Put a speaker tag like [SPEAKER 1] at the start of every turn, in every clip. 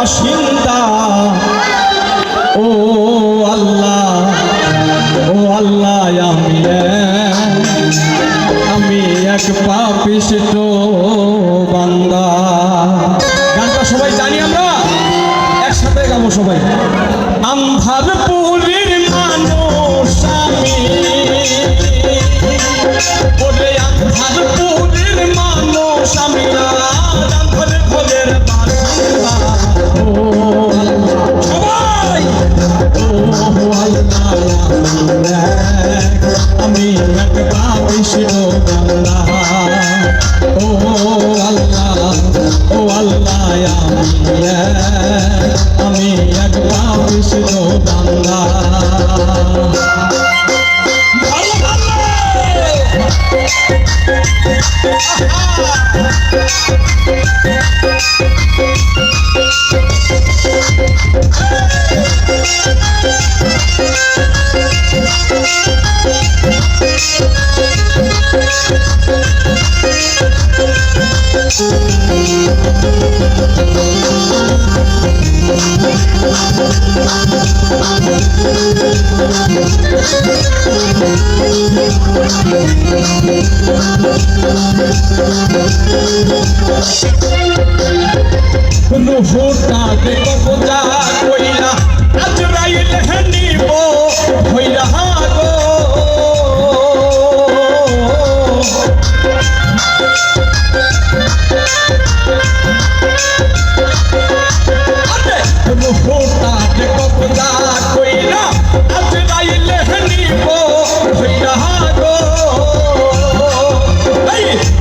[SPEAKER 1] বাসিন্দা। ও আল্লাহ ও আল্লাহ, আমি আমি এক পাপিষ্ট বান্দা। গানটা সবাই জানি আমরা? একসাথে গাবো সবাই। পুরীর মানুষ আমি। আমি এক পাপিষ্ট বান্দা ও আল্লাহ ও আল্লাহ আমি এক, আমি এক রুহুটা দেখো বোঝা কইলা আজরাইল নিব হইলা গো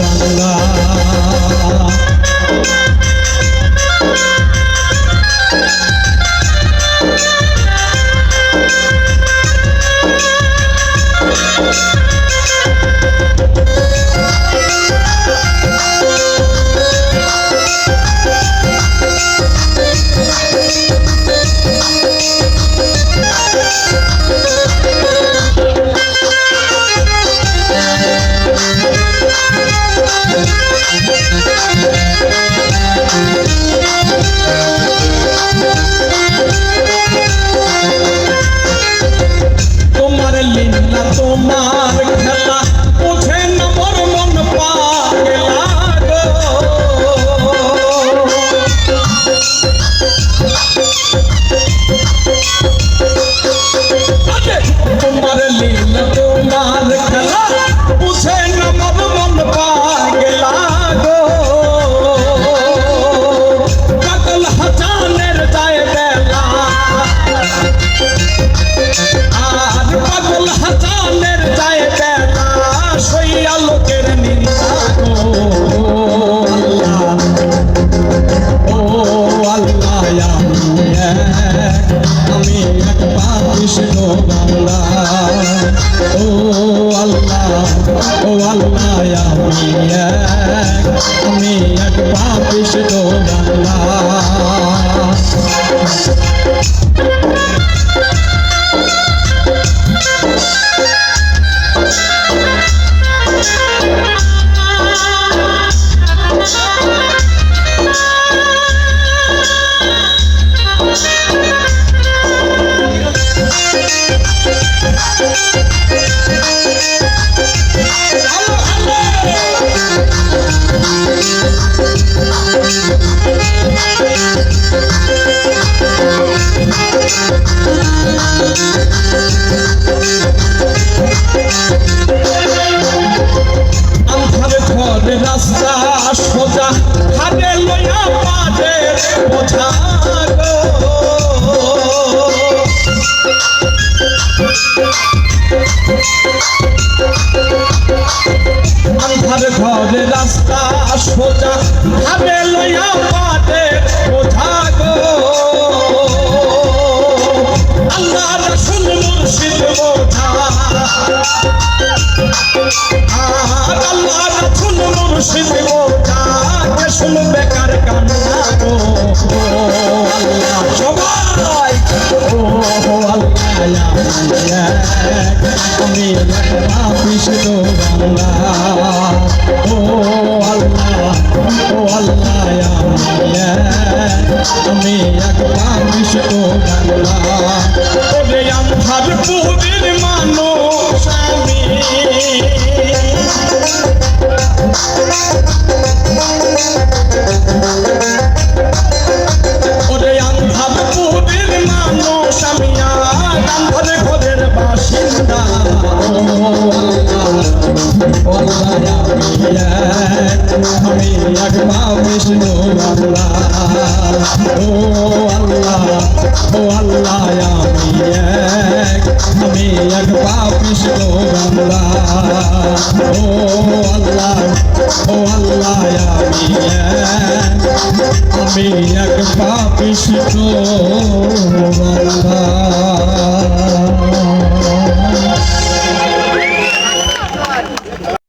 [SPEAKER 1] বাংলা। তোমার আমি এক, পাপিষ্ট বাংলা। রাস্তা সোজা হাতে লইয়া পাজে বোঝা আন্ধার ঘরে রাস্তা সোজা হাতে লইয়া পাজে আহার আল্লাহ যখন মুর্শিদ মোটাকে শুনবে কার গান ও আল্লাহ সবাই ও আল্লাহ তুমি বিষ্ণু বাংলা ও আল্লাহ ও আল্লাহ তুমি একবার বিষ্ণু বাংলা
[SPEAKER 2] বলে
[SPEAKER 1] আমার পূর্বে আন্ধার ঘরের বাসিন্দা।
[SPEAKER 2] আমি পাপিস তো বাংলা ও আল্লাহ ও আল্লাহ আমি এক আমি এক পাপিস তো বাংলা ও আল্লাহ ও আল্লাহ আমি এক